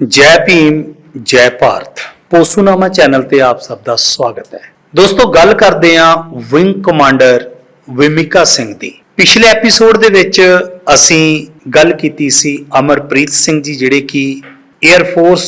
ਜੈ ਭੀਮ, ਜੈ ਭਾਰਤ। ਪੋਸੂਨਾਮਾ ਚੈਨਲ ਤੇ ਆਪ ਸਭ ਦਾ ਸਵਾਗਤ ਹੈ। ਦੋਸਤੋ, ਗੱਲ ਕਰਦੇ ਹਾਂ ਵਿੰਗ ਕਮਾਂਡਰ ਵਿਮਿਕਾ ਸਿੰਘ ਦੀ। ਪਿਛਲੇ ਐਪੀਸੋਡ ਦੇ ਵਿੱਚ ਅਸੀਂ ਗੱਲ ਕੀਤੀ ਸੀ ਅਮਰਪ੍ਰੀਤ ਸਿੰਘ ਜੀ, ਜਿਹੜੇ ਕਿ 에ਅਰ ਫੋਰਸ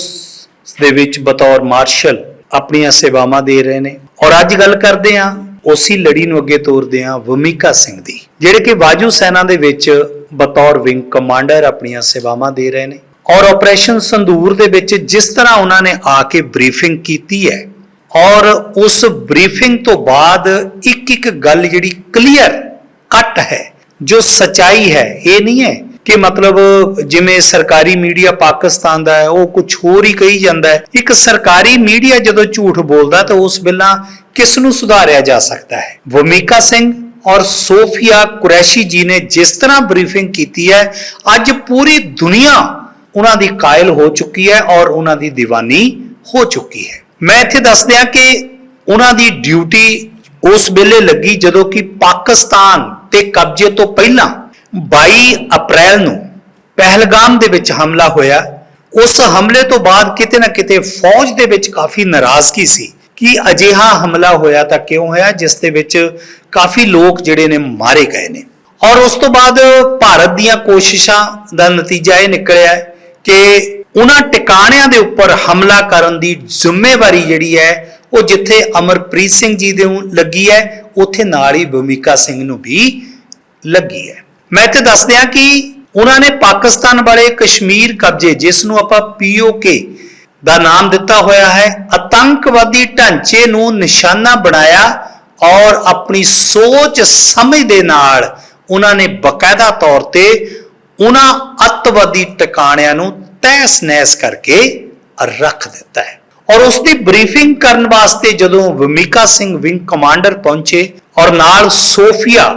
ਦੇ ਵਿੱਚ ਬਤੌਰ ਮਾਰਸ਼ਲ ਆਪਣੀਆਂ ਸੇਵਾਵਾਂ ਦੇ ਰਹੇ ਨੇ। ਔਰ ਅੱਜ ਗੱਲ ਕਰਦੇ ਹਾਂ ਉਸੇ ਲੜੀ ਨੂੰ ਅੱਗੇ ਤੋਰਦੇ ਹਾਂ ਵਿਮਿਕਾ ਸਿੰਘ ਦੀ, ਜਿਹੜੇ ਕਿ ਵਾਯੂ ਸੈਨਾ ਦੇ ਵਿੱਚ ਬਤੌਰ ਵਿੰਗ ਕਮਾਂਡਰ ਆਪਣੀਆਂ ਸੇਵਾਵਾਂ ਦੇ ਰਹੇ ਨੇ। ਔਰ ਆਪਰੇਸ਼ਨ ਸੰਦੂਰ ਦੇ ਵਿੱਚ ਜਿਸ ਤਰ੍ਹਾਂ ਉਹਨਾਂ ਨੇ ਆ ਕੇ ਬਰੀਫਿੰਗ ਕੀਤੀ ਹੈ, ਔਰ ਉਸ ਬਰੀਫਿੰਗ ਤੋਂ ਬਾਅਦ ਇੱਕ ਇੱਕ ਗੱਲ ਜਿਹੜੀ ਕਲੀਅਰ ਕੱਟ ਹੈ, ਜੋ ਸਚਾਈ ਹੈ, ਇਹ ਨਹੀਂ ਹੈ ਕਿ ਮਤਲਬ ਜਿਵੇਂ ਸਰਕਾਰੀ ਮੀਡੀਆ ਪਾਕਿਸਤਾਨ ਦਾ ਹੈ, ਉਹ ਕੁਝ ਹੋਰ ਹੀ ਕਹੀ ਜਾਂਦਾ ਹੈ। ਇੱਕ ਸਰਕਾਰੀ ਮੀਡੀਆ ਜਦੋਂ ਝੂਠ ਬੋਲਦਾ ਤਾਂ ਉਸ ਵੇਲਾ ਕਿਸ ਨੂੰ ਸੁਧਾਰਿਆ ਜਾ ਸਕਦਾ ਹੈ? ਵਮੀਕਾ ਸਿੰਘ ਔਰ ਸੋਫੀਆ ਕੁਰੈਸ਼ੀ ਜੀ ਨੇ ਜਿਸ ਤਰ੍ਹਾਂ ਬਰੀਫਿੰਗ ਕੀਤੀ ਹੈ, ਅੱਜ ਪੂਰੀ ਦੁਨੀਆ ਉਹਨਾਂ ਦੀ ਕਾਇਲ ਹੋ ਚੁੱਕੀ ਹੈ ਔਰ ਉਹਨਾਂ ਦੀ ਦੀਵਾਨੀ ਹੋ ਚੁੱਕੀ ਹੈ। ਮੈਂ ਇੱਥੇ ਦੱਸ ਦਿਆਂ ਕਿ ਉਹਨਾਂ ਦੀ ਡਿਊਟੀ ਉਸ ਵੇਲੇ ਲੱਗੀ ਜਦੋਂ ਕਿ ਪਾਕਿਸਤਾਨ ਤੇ ਕਬਜ਼ੇ ਤੋਂ ਪਹਿਲਾਂ 22 ਅਪ੍ਰੈਲ ਨੂੰ ਪਹਿਲਗਾਮ ਦੇ ਵਿੱਚ ਹਮਲਾ ਹੋਇਆ। ਉਸ ਹਮਲੇ ਤੋਂ ਬਾਅਦ ਕਿਤੇ ਨਾ ਕਿਤੇ ਫੌਜ ਦੇ ਵਿੱਚ ਕਾਫੀ ਨਾਰਾਜ਼ਗੀ ਸੀ ਕਿ ਅਜਿਹਾ ਹਮਲਾ ਹੋਇਆ ਤਾਂ ਕਿਉਂ ਹੋਇਆ, ਜਿਸ ਦੇ ਵਿੱਚ ਕਾਫੀ ਲੋਕ ਜਿਹੜੇ ਨੇ ਮਾਰੇ ਗਏ ਨੇ। ਔਰ ਉਸ ਤੋਂ ਬਾਅਦ ਭਾਰਤ ਦੀਆਂ ਕੋਸ਼ਿਸ਼ਾਂ ਦਾ ਨਤੀਜਾ ਇਹ ਨਿਕਲਿਆ ਹੈ ਕਿ ਉਹਨਾਂ ਟਿਕਾਣਿਆਂ ਦੇ ਉੱਪਰ ਹਮਲਾ ਕਰਨ ਦੀ ਜ਼ਿੰਮੇਵਾਰੀ ਜਿਹੜੀ ਹੈ, ਉਹ ਜਿੱਥੇ ਅਮਰਪ੍ਰੀਤ ਸਿੰਘ ਜੀ ਦੇ ਲੱਗੀ ਹੈ, ਉੱਥੇ ਨਾਲ ਹੀ ਭੂਮਿਕਾ ਸਿੰਘ ਨੂੰ ਵੀ ਲੱਗੀ ਹੈ। ਮੈਂ ਤੇ ਦੱਸ ਦਿਆਂ ਕਿ ਉਹਨਾਂ ਨੇ ਪਾਕਿਸਤਾਨ ਵਾਲੇ ਕਸ਼ਮੀਰ ਕਬਜ਼ੇ, ਜਿਸ ਨੂੰ ਆਪਾਂ ਪੀਓਕੇ ਦਾ ਨਾਮ ਦਿੱਤਾ ਹੋਇਆ ਹੈ, ਆਤੰਕਵਾਦੀ ਢਾਂਚੇ ਨੂੰ ਨਿਸ਼ਾਨਾ ਬਣਾਇਆ ਔਰ ਆਪਣੀ ਸੋਚ ਸਮਝ ਦੇ ਨਾਲ ਉਹਨਾਂ ਨੇ ਬਕਾਇਦਾ ਤੌਰ ਤੇ ਉਹਨਾਂ ਅੱਤਵਾਦੀ ਟਿਕਾਣਿਆਂ ਨੂੰ ਤਹਿਸ ਨਹਿਸ ਕਰਕੇ ਰੱਖ ਦਿੱਤਾ ਹੈ। ਔਰ ਉਸ ਦੀ ਬਰੀਫਿੰਗ ਕਰਨ ਵਾਸਤੇ ਜਦੋਂ ਵਮਿਕਾ ਸਿੰਘ ਵਿੰਗ ਕਮਾਂਡਰ ਪਹੁੰਚੇ ਔਰ ਨਾਲ ਸੋਫੀਆ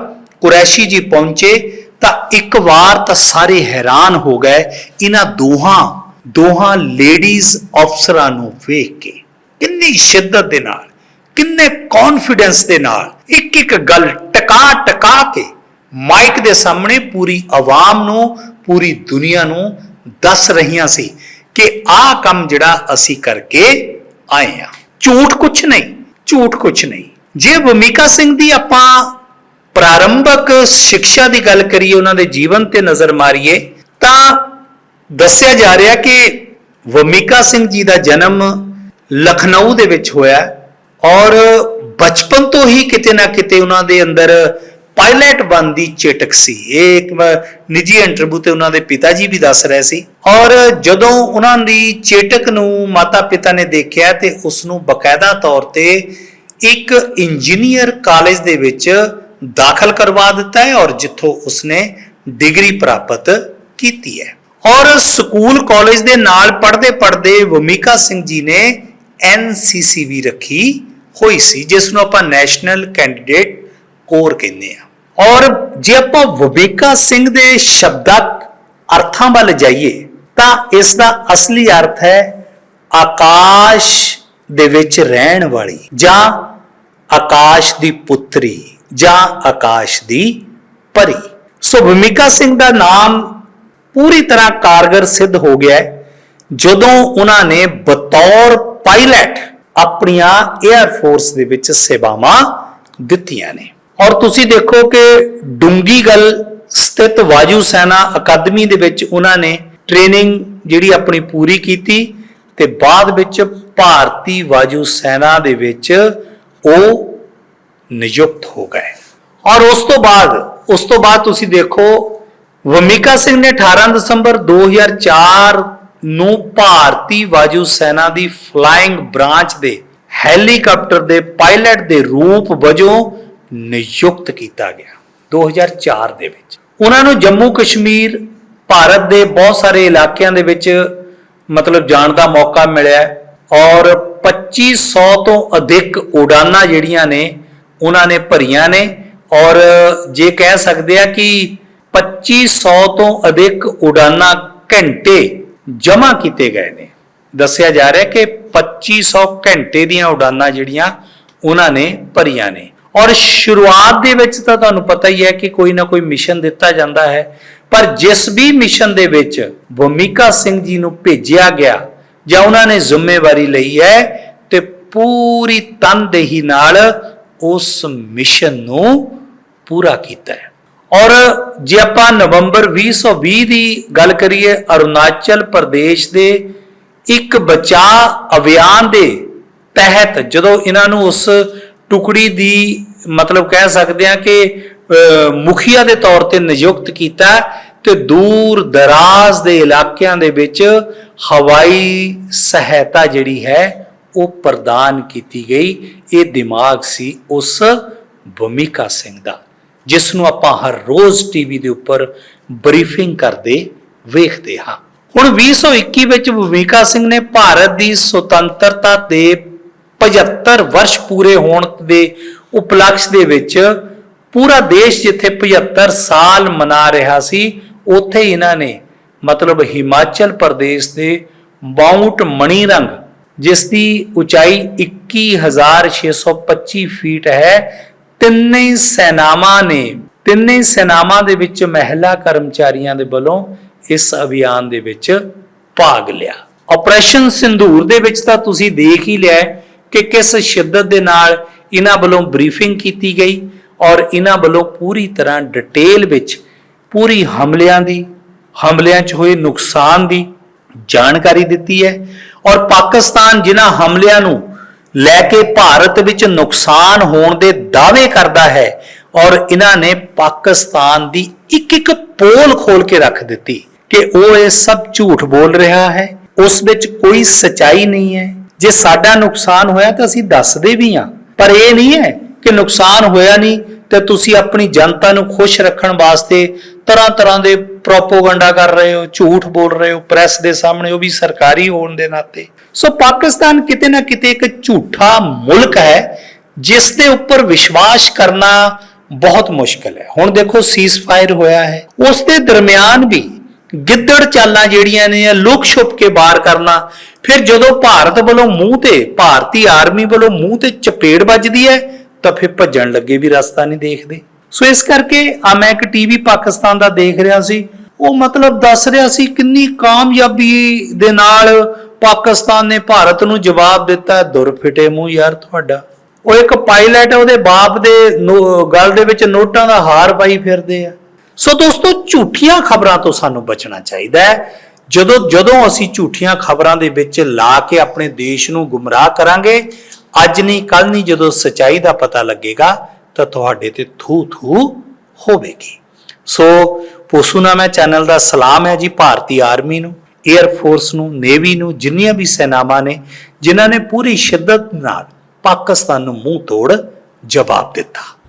ਕੁਰੈਸ਼ੀ ਜੀ ਪਹੁੰਚੇ, ਤਾਂ ਇੱਕ ਵਾਰ ਤਾਂ ਸਾਰੇ ਹੈਰਾਨ ਹੋ ਗਏ ਇਹਨਾਂ ਦੋਹਾਂ ਦੋਹਾਂ ਲੇਡੀਜ਼ ਅਫਸਰਾਂ ਨੂੰ ਵੇਖ ਕੇ। ਕਿੰਨੀ ਸ਼ਿੱਦਤ ਦੇ ਨਾਲ, ਕਿੰਨੇ ਕੌਨਫੀਡੈਂਸ ਦੇ ਨਾਲ ਇੱਕ ਇੱਕ ਗੱਲ ਟਕਾ ਟਕਾ ਕੇ ਮਾਈਕ ਦੇ ਸਾਹਮਣੇ ਪੂਰੀ ਆਵਾਮ ਨੂੰ, ਪੂਰੀ ਦੁਨੀਆ ਨੂੰ ਦੱਸ ਰਹੀਆਂ ਸੀ ਕਿ ਆਹ ਕੰਮ ਜਿਹੜਾ ਅਸੀਂ ਕਰਕੇ ਆਏ ਆ ਝੂਠ ਕੁਛ ਨਹੀਂ, ਝੂਠ ਕੁਛ ਨਹੀਂ। ਜੇ ਭੂਮਿਕਾ ਸਿੰਘ ਦੀ ਆਪਾਂ ਪ੍ਰਾਰੰਭਕ ਸਿੱਖਿਆ ਦੀ ਗੱਲ ਕਰੀਏ, ਉਹਨਾਂ ਦੇ ਜੀਵਨ ਤੇ ਨਜ਼ਰ ਮਾਰੀਏ, ਤਾਂ ਦੱਸਿਆ ਜਾ ਰਿਹਾ ਕਿ ਵਮਿਕਾ ਸਿੰਘ ਜੀ ਦਾ ਜਨਮ ਲਖਨਊ ਦੇ ਵਿੱਚ ਹੋਇਆ ਔਰ ਬਚਪਨ ਤੋਂ ਹੀ ਕਿਤੇ ਨਾ ਕਿਤੇ ਉਹਨਾਂ ਦੇ ਅੰਦਰ ਪਾਇਲਟ ਬਣ ਦੀ ਚੇਟਕ ਸੀ। ਇਹ ਇੱਕ ਵਾ- ਨਿੱਜੀ ਇੰਟਰਵਿਊ ਤੇ ਉਹਨਾਂ ਦੇ ਪਿਤਾ ਜੀ ਵੀ ਦੱਸ ਰਹੇ ਸੀ। ਔਰ ਜਦੋਂ ਉਹਨਾਂ ਦੀ ਚੇਟਕ ਨੂੰ ਮਾਤਾ ਪਿਤਾ ਨੇ ਦੇਖਿਆ ਤੇ ਉਸ ਨੂੰ ਬਕਾਇਦਾ ਤੌਰ ਤੇ ਇੱਕ ਇੰਜੀਨੀਅਰ ਕਾਲਜ ਦੇ ਵਿੱਚ ਦਾਖਲ ਕਰਵਾ ਦਿੱਤਾ ਹੈ ਔਰ ਜਿੱਥੋਂ ਉਸਨੇ ਡਿਗਰੀ ਪ੍ਰਾਪਤ ਕੀਤੀ ਹੈ। ਔਰ ਸਕੂਲ ਕਾਲਜ ਦੇ ਨਾਲ ਪੜ੍ਹਦੇ ਪੜ੍ਹਦੇ ਵਮਿਕਾ ਸਿੰਘ ਜੀ ਨੇ ਐਨਸੀਸੀ ਵੀ ਰੱਖੀ ਹੋਈ ਸੀ, ਜਿਸ ਨੂੰ ਆਪਾਂ ਨੈਸ਼ਨਲ ਕੈਂਡੀਡੇਟ ਕੋਰ ਕਹਿੰਦੇ ਆ ਔਰ ਜੇ ਆਪਾਂ ਵਮਿਕਾ ਸਿੰਘ ਦੇ ਸ਼ਬਦਕ ਅਰਥਾਂ ਵੱਲ ਜਾਈਏ, ਤਾਂ ਇਸ ਦਾ ਅਸਲੀ ਅਰਥ ਹੈ ਆਕਾਸ਼ ਦੇ ਵਿੱਚ ਰਹਿਣ ਵਾਲੀ ਜਾਂ ਆਕਾਸ਼ ਦੀ ਪੁੱਤਰੀ ਜਾਂ ਆਕਾਸ਼ ਦੀ ਪਰੀ। ਸੋ ਭੂਮਿਕਾ ਸਿੰਘ ਦਾ ਨਾਮ ਪੂਰੀ ਤਰ੍ਹਾਂ ਕਾਰਗਰ ਸਿੱਧ ਹੋ ਗਿਆ ਹੈ, ਜਦੋਂ ਉਹਨਾਂ ਨੇ ਬਤੌਰ ਪਾਇਲਟ ਆਪਣੀਆਂ 에ਅਰ ਫੋਰਸ ਦੇ ਵਿੱਚ ਸੇਵਾਵਾਂ ਦਿੱਤੀਆਂ ਨੇ। ਔਰ ਤੁਸੀਂ ਦੇਖੋ ਕਿ ਡੁੰਗੀਗਲ ਸਥਿਤ ਵਾਯੂ ਸੈਨਾ ਅਕਾਦਮੀ ਦੇ ਵਿੱਚ ਉਹਨਾਂ ਨੇ ਟ੍ਰੇਨਿੰਗ ਜਿਹੜੀ ਆਪਣੀ ਪੂਰੀ ਕੀਤੀ ਤੇ ਬਾਅਦ ਵਿੱਚ ਭਾਰਤੀ ਵਾਯੂ ਸੈਨਾ ਦੇ ਵਿੱਚ ਉਹ ਨਿਯੁਕਤ ਹੋ ਗਏ। ਔਰ ਉਸ ਤੋਂ ਬਾਅਦ, ਉਸ ਤੋਂ ਬਾਅਦ ਤੁਸੀਂ ਦੇਖੋ, ਵਮਿਕਾ ਸਿੰਘ ਨੇ 18 ਦਸੰਬਰ 2004 ਨੂੰ ਭਾਰਤੀ ਵਾਯੂ ਸੈਨਾ ਦੀ ਫਲਾਈਂਗ ਬ੍ਰਾਂਚ ਦੇ ਹੈਲੀਕਾਪਟਰ ਦੇ ਪਾਇਲਟ ਦੇ ਰੂਪ ਵਜੋਂ ਨਿਯੁਕਤ ਕੀਤਾ ਗਿਆ। 2004 ਦੇ ਵਿੱਚ ਉਹਨਾਂ ਨੂੰ ਜੰਮੂ ਕਸ਼ਮੀਰ, ਭਾਰਤ ਦੇ ਬਹੁਤ ਸਾਰੇ ਇਲਾਕਿਆਂ ਦੇ ਵਿੱਚ ਮਤਲਬ ਜਾਣ ਦਾ ਮੌਕਾ ਮਿਲਿਆ ਔਰ 2500 ਤੋਂ ਅਧਿਕ ਉਡਾਨਾਂ ਜਿਹੜੀਆਂ ਨੇ, ਉਹਨਾਂ ਨੇ ਭਰੀਆਂ ਨੇ ਔਰ ਜੇ ਕਹਿ ਸਕਦੇ ਆ ਕਿ 2500 ਤੋਂ ਅਧਿਕ ਉਡਾਨਾਂ ਘੰਟੇ ਜਮ੍ਹਾਂ ਕੀਤੇ ਗਏ ਨੇ। ਦੱਸਿਆ ਜਾ ਰਿਹਾ ਕਿ 2500 ਘੰਟੇ ਦੀਆਂ ਉਡਾਨਾਂ ਜਿਹੜੀਆਂ, ਉਹਨਾਂ ਨੇ ਭਰੀਆਂ ਨੇ। ਔਰ ਸ਼ੁਰੂਆਤ ਦੇ ਵਿੱਚ ਤਾਂ ਤੁਹਾਨੂੰ ਪਤਾ ਹੀ ਹੈ ਕਿ ਕੋਈ ਨਾ ਕੋਈ ਮਿਸ਼ਨ ਦਿੱਤਾ ਜਾਂਦਾ ਹੈ, ਪਰ ਜਿਸ ਵੀ ਮਿਸ਼ਨ ਦੇ ਵਿੱਚ ਭੂਮਿਕਾ ਸਿੰਘ ਜੀ ਨੂੰ ਭੇਜਿਆ ਗਿਆ ਜਾਂ ਉਹਨਾਂ ਨੇ ਜ਼ਿੰਮੇਵਾਰੀ ਲਈ ਹੈ ਤੇ ਪੂਰੀ ਤਨਦੇਹੀ ਨਾਲ ਉਸ ਮਿਸ਼ਨ ਨੂੰ ਪੂਰਾ ਕੀਤਾ ਹੈ। ਔਰ ਜੇ ਆਪਾਂ ਨਵੰਬਰ 2020 ਦੀ ਗੱਲ ਕਰੀਏ, ਅਰੁਣਾਚਲ ਪ੍ਰਦੇਸ਼ ਦੇ ਇੱਕ ਬਚਾ ਅਭਿਆਨ ਦੇ ਤਹਿਤ ਜਦੋਂ ਇਹਨਾਂ ਨੂੰ ਉਸ ਟੁਕੜੀ ਦੀ ਮਤਲਬ ਕਹਿ ਸਕਦੇ ਹਾਂ ਕਿ ਅਹ, ਮੁਖੀਆ ਦੇ ਤੌਰ ਤੇ ਨਿਯੁਕਤ ਕੀਤਾ ਤੇ ਦੂਰ ਦਰਾਜ਼ ਦੇ ਇਲਾਕਿਆਂ ਦੇ ਵਿੱਚ ਹਵਾਈ ਸਹਾਇਤਾ ਜਿਹੜੀ ਹੈ ਉਹ ਪ੍ਰਦਾਨ ਕੀਤੀ ਗਈ। ਇਹ ਦਿਮਾਗ ਸੀ ਉਸ ਭੂਮਿਕਾ ਸਿੰਘ ਦਾ ਜਿਸ ਨੂੰ ਆਪਾਂ ਹਰ ਰੋਜ਼ ਟੀਵੀ ਦੇ ਉੱਪਰ ਬਰੀਫਿੰਗ ਕਰਦੇ ਵੇਖਦੇ ਹਾਂ। ਹੁਣ 2021 ਵਿੱਚ ਭੂਮਿਕਾ ਸਿੰਘ ਨੇ ਭਾਰਤ ਦੀ ਸੁਤੰਤਰਤਾ ਦੇ 75 ਵਰਸ਼ ਪੂਰੇ ਹੋਣ ਦੇ ਉਪਲਕਸ਼ ਦੇ ਵਿੱਚ ਪੂਰਾ ਦੇਸ਼ ਜਿੱਥੇ 75 ਸਾਲ ਮਨਾ ਰਿਹਾ ਸੀ, ਉੱਥੇ ਇਹਨਾਂ ਨੇ ਮਤਲਬ ਹਿਮਾਚਲ ਪ੍ਰਦੇਸ਼ ਦੇ ਮਾਊਂਟ ਮਣੀਰੰਗ ਜਿਸ ਦੀ ਉਚਾਈ 21625 ਫੀਟ ਹੈ, ਤਿੰਨੇ ਸੈਨਾਵਾਂ ਨੇ, ਤਿੰਨੇ ਸੈਨਾਵਾਂ ਦੇ ਵਿੱਚ ਮਹਿਲਾ ਕਰਮਚਾਰੀਆਂ ਦੇ ਵੱਲੋਂ ਇਸ ਅਭਿਆਨ ਦੇ ਵਿੱਚ ਭਾਗ ਲਿਆ। ਆਪਰੇਸ਼ਨ ਸਿੰਧੂਰ ਦੇ ਵਿੱਚ ਤਾਂ ਤੁਸੀਂ ਦੇਖ ਹੀ ਲਿਆ ਕਿ ਕਿਸ ਸ਼ਿੱਦਤ ਦੇ ਨਾਲ ਇਹਨਾਂ ਵੱਲੋਂ ਬਰੀਫਿੰਗ ਕੀਤੀ ਗਈ ਔਰ ਇਹਨਾਂ ਵੱਲੋਂ ਪੂਰੀ ਤਰ੍ਹਾਂ ਡਿਟੇਲ ਵਿੱਚ ਪੂਰੀ ਹਮਲਿਆਂ ਦੀ, ਹਮਲਿਆਂ 'ਚ ਹੋਏ ਨੁਕਸਾਨ ਦੀ ਜਾਣਕਾਰੀ ਦਿੱਤੀ ਹੈ ਔਰ ਪਾਕਿਸਤਾਨ ਜਿਨ੍ਹਾਂ ਹਮਲਿਆਂ ਨੂੰ ਲੈ ਕੇ ਭਾਰਤ ਵਿੱਚ ਨੁਕਸਾਨ ਹੋਣ ਦੇ ਦਾਅਵੇ ਕਰਦਾ ਹੈ ਔਰ ਇਹਨਾਂ ਨੇ ਪਾਕਿਸਤਾਨ ਦੀ ਇੱਕ ਇੱਕ ਪੋਲ ਖੋਲ ਕੇ ਰੱਖ ਦਿੱਤੀ ਕਿ ਉਹ ਇਹ ਸਭ ਝੂਠ ਬੋਲ ਰਿਹਾ ਹੈ, ਉਸ ਵਿੱਚ ਕੋਈ ਸਚਾਈ ਨਹੀਂ ਹੈ। ਜੇ ਸਾਡਾ ਨੁਕਸਾਨ ਹੋਇਆ ਤਾਂ ਅਸੀਂ ਦੱਸਦੇ ਵੀ ਹਾਂ। ਪਰ ਇਹ ਨਹੀਂ ਹੈ ਕਿ ਨੁਕਸਾਨ ਹੋਇਆ ਨਹੀਂ ਤੇ ਤੁਸੀਂ ਆਪਣੀ ਜਨਤਾ ਨੂੰ ਖੁਸ਼ ਰੱਖਣ ਵਾਸਤੇ ਤਰ੍ਹਾਂ ਤਰ੍ਹਾਂ ਦੇ ਪ੍ਰੋਪੋਗੰਡਾ ਕਰ ਰਹੇ ਹੋ, ਝੂਠ ਬੋਲ ਰਹੇ ਹੋ, ਪ੍ਰੈਸ ਦੇ ਸਾਹਮਣੇ ਉਹ ਵੀ ਸਰਕਾਰੀ ਹੋਣ ਦੇ ਨਾਤੇ। ਸੋ ਪਾਕਿਸਤਾਨ ਕਿਤੇ ਨਾ ਕਿਤੇ ਇੱਕ ਝੂਠਾ ਮੁਲਕ ਹੈ, ਜਿਸ ਦੇ ਉੱਪਰ ਵਿਸ਼ਵਾਸ ਕਰਨਾ ਬਹੁਤ ਮੁਸ਼ਕਲ ਹੈ। ਹੁਣ ਦੇਖੋ ਸੀਜ਼ਫਾਇਰ ਹੋਇਆ ਹੈ। ਉਸ ਦੇ ਦਰਮਿਆਨ ਵੀ ਗਿੱਦੜ ਚਾਲਾਂ ਜਿਹੜੀਆਂ ਨੇ ਇਹ ਲੁਕ ਛੁਪ ਕੇ ਬਾਹਰ ਕਰਨਾ। ਫਿਰ ਜਦੋਂ ਭਾਰਤ ਵੱਲੋਂ ਮੂੰਹ ਤੇ, ਭਾਰਤੀ ਆਰਮੀ ਵੱਲੋਂ ਮੂੰਹ ਤੇ ਚਪੇੜ ਵੱਜਦੀ ਹੈ, ਤਾਂ ਫਿਰ ਭੱਜਣ ਲੱਗੇ ਵੀ ਰਸਤਾ ਨਹੀਂ ਦੇਖਦੇ। ਸੋ ਇਸ ਕਰਕੇ ਆ ਮੈਂ ਇੱਕ ਟੀਵੀ ਪਾਕਿਸਤਾਨ ਦਾ ਦੇਖ ਰਿਹਾ ਸੀ। ਉਹ ਮਤਲਬ ਦੱਸ ਰਿਹਾ ਸੀ ਕਿੰਨੀ ਕਾਮਯਾਬੀ ਦੇ ਨਾਲ ਪਾਕਿਸਤਾਨ ਨੇ ਭਾਰਤ ਨੂੰ ਜਵਾਬ ਦਿੱਤਾ ਦੁਰ ਫਿਟੇ ਮੂੰਹ ਯਾਰ ਤੁਹਾਡਾ। ਉਹ ਇੱਕ ਪਾਇਲਟ ਉਹਦੇ ਬਾਪ ਦੇ ਨੋ- ਗਲ ਦੇ ਵਿੱਚ ਨੋਟਾਂ ਦਾ ਹਾਰ ਪਾਈ ਫਿਰਦੇ ਆ। ਸੋ ਦੋਸਤੋ, ਝੂਠੀਆਂ ਖਬਰਾਂ ਤੋਂ ਸਾਨੂੰ ਬਚਣਾ ਚਾਹੀਦਾ ਹੈ। ਜਦੋਂ ਜਦੋਂ ਅਸੀਂ ਝੂਠੀਆਂ ਖਬਰਾਂ ਦੇ ਵਿੱਚ ਲਾ ਕੇ ਆਪਣੇ ਦੇਸ਼ ਨੂੰ ਗੁੰਮਰਾਹ ਕਰਾਂਗੇ, ਅੱਜ ਨਹੀਂ ਕੱਲ ਨਹੀਂ, ਜਦੋਂ ਸਚਾਈ ਦਾ ਪਤਾ ਲੱਗੇਗਾ, ਤਾਂ ਤੁਹਾਡੇ ਤੇ ਥੂ ਥੂ ਹੋਵੇਗੀ। ਸੋ ਪੋਸੂਨਾਮਾ ਚੈਨਲ ਦਾ ਸਲਾਮ ਹੈ ਜੀ, ਭਾਰਤੀ ਆਰਮੀ ਨੂੰ 에ਅਰ ਫੋਰਸ ਨੂੰ ਨੇਵੀ ਨੂੰ, ਜਿੰਨੀਆਂ ਵੀ ਸੈਨਾਵਾਂ ਨੇ, ਜਿਨ੍ਹਾਂ ਨੇ ਪੂਰੀ ਸ਼ਿੱਦਤ ਨਾਲ ਪਾਕਿਸਤਾਨ ਨੂੰ ਮੂੰਹ ਤੋੜ ਜਵਾਬ ਦਿੱਤਾ।